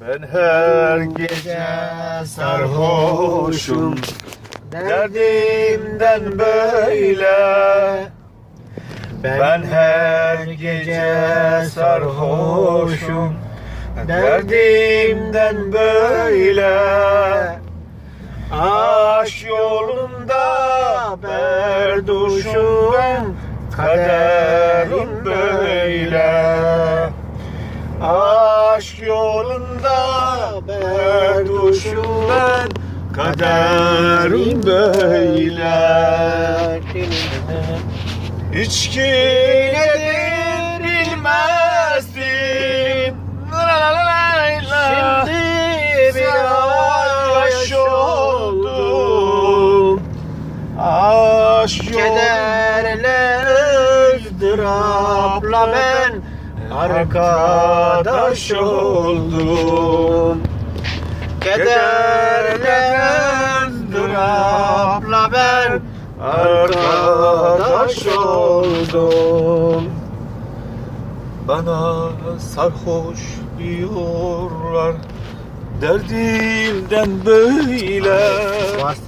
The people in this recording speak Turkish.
Ben her gece sarhoşum. Derdimden böyle. Ben her gece sarhoşum. Derdimden böyle. Aşk yolunda berduşum. Kaderim böyle. Aşk yolunda Kaderim böyle. İçki nedir bilmezdim. Şimdi bir Sarhoş oldum. Aşk Kederle ızdırapla ben. arkadaş oldum. Kederle ızdırapla ben arkadaş oldum. Bana sarhoş diyorlar. Derdimden böyle